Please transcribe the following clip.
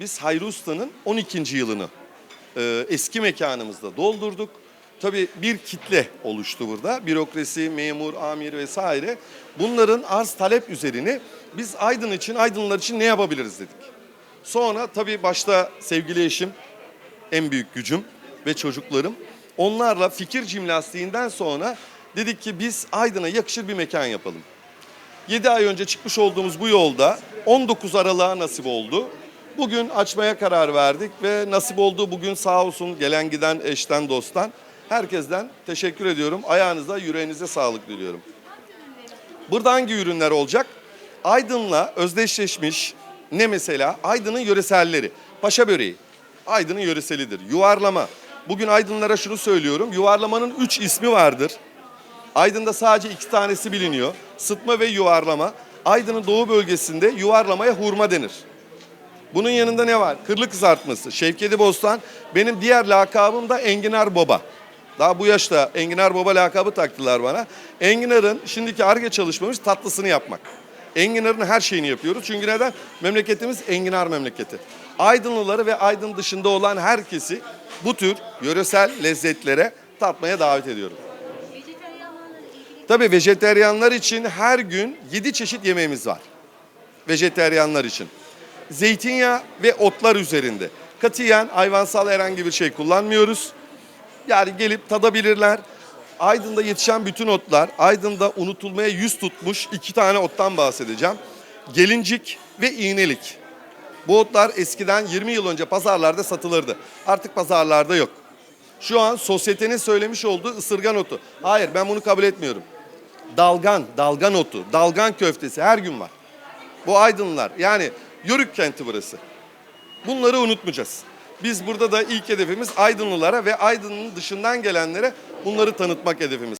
Biz Hayri Usta'nın 12. yılını e, eski mekanımızda doldurduk. Tabii bir kitle oluştu burada. Bürokrasi, memur, amir vesaire. Bunların arz talep üzerini biz Aydın için, Aydınlar için ne yapabiliriz dedik. Sonra tabii başta sevgili eşim, en büyük gücüm ve çocuklarım. Onlarla fikir jimnastiğinden sonra dedik ki biz Aydın'a yakışır bir mekan yapalım. 7 ay önce çıkmış olduğumuz bu yolda 19 Aralık'a nasip oldu. Bugün açmaya karar verdik ve nasip olduğu bugün sağ olsun gelen giden eşten dosttan herkesten teşekkür ediyorum. Ayağınıza yüreğinize sağlık diliyorum. Burada hangi ürünler olacak? Aydın'la özdeşleşmiş ne mesela? Aydın'ın yöreselleri. Paşa böreği. Aydın'ın yöreselidir. Yuvarlama. Bugün Aydınlara şunu söylüyorum. Yuvarlamanın üç ismi vardır. Aydın'da sadece iki tanesi biliniyor. Sıtma ve yuvarlama. Aydın'ın doğu bölgesinde yuvarlamaya hurma denir. Bunun yanında ne var? Kırlı kızartması. Şevketi Bostan. Benim diğer lakabım da Enginar Baba. Daha bu yaşta Enginar Baba lakabı taktılar bana. Enginar'ın şimdiki ARGE çalışmamız tatlısını yapmak. Enginar'ın her şeyini yapıyoruz. Çünkü neden? Memleketimiz enginar memleketi. Aydınlıları ve Aydın dışında olan herkesi bu tür yöresel lezzetlere tatmaya davet ediyorum. Tabii vejeteryanlar için her gün 7 çeşit yemeğimiz var. Vejeteryanlar için. Zeytinyağı ve otlar üzerinde. Katiyen hayvansal herhangi bir şey kullanmıyoruz. Yani gelip tadabilirler. Aydın'da yetişen bütün otlar, Aydın'da unutulmaya yüz tutmuş iki tane ottan bahsedeceğim. Gelincik ve iğnelik. Bu otlar eskiden 20 yıl önce pazarlarda satılırdı. Artık pazarlarda yok. Şu an sosyetenin söylemiş olduğu ısırgan otu. Hayır ben bunu kabul etmiyorum. Dalgan, dalgan otu, dalgan köftesi her gün var. Bu Aydınlar yani Yörük kenti burası. Bunları unutmayacağız. Biz burada da ilk hedefimiz Aydınlılara ve Aydın'ın dışından gelenlere bunları tanıtmak hedefimiz.